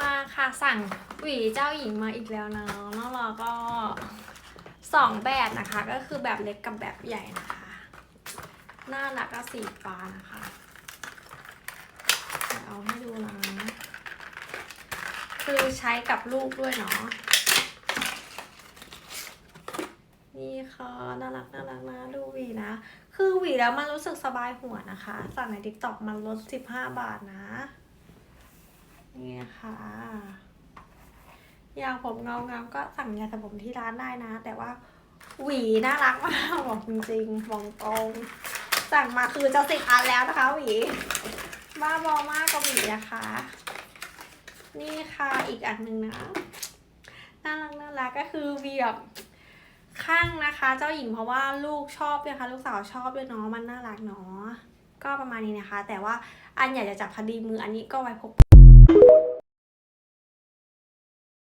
มาค่ะสั่งหวีเจ้าหญิงมาอีกแล้วนะแล้วเราก็สองแบบนะคะ ก็คือแบบเล็กกับแบบใหญ่นะคะน่ารักก็สีฟ้านะคะ เอาให้ดูนะ คือใช้กับลูกด้วยเนาะ นี่ค่ะน่ารักน่ารักนะดูหวีนะ คือหวีแล้วมันรู้สึกสบายหัวนะคะ สั่งใน t ิ k t o k มันลด 15 บาทนะ นี่ค่ะอยากผมเงางามก็สั่งยาสระผมที่ร้านได้นะ แต่ว่าหวีน่ารักมากบอกจริงๆบอกตรงสั่งมาคือจะสิบอันแล้วนะคะหวีบ้าบอมากกับหวีนะคะ นี่ค่ะอีกอันหนึ่งนะน่ารักน่ารักก็คือหวีแบบข้างนะคะ เจ้าหญิงเพราะว่าลูกชอบด้วยค่ะลูกสาวชอบด้วยเนาะมันน่ารักเนาะก็ประมาณนี้นะคะ แต่ว่าอันใหญ่จะจับพอดีมืออันนี้ก็ไว้พก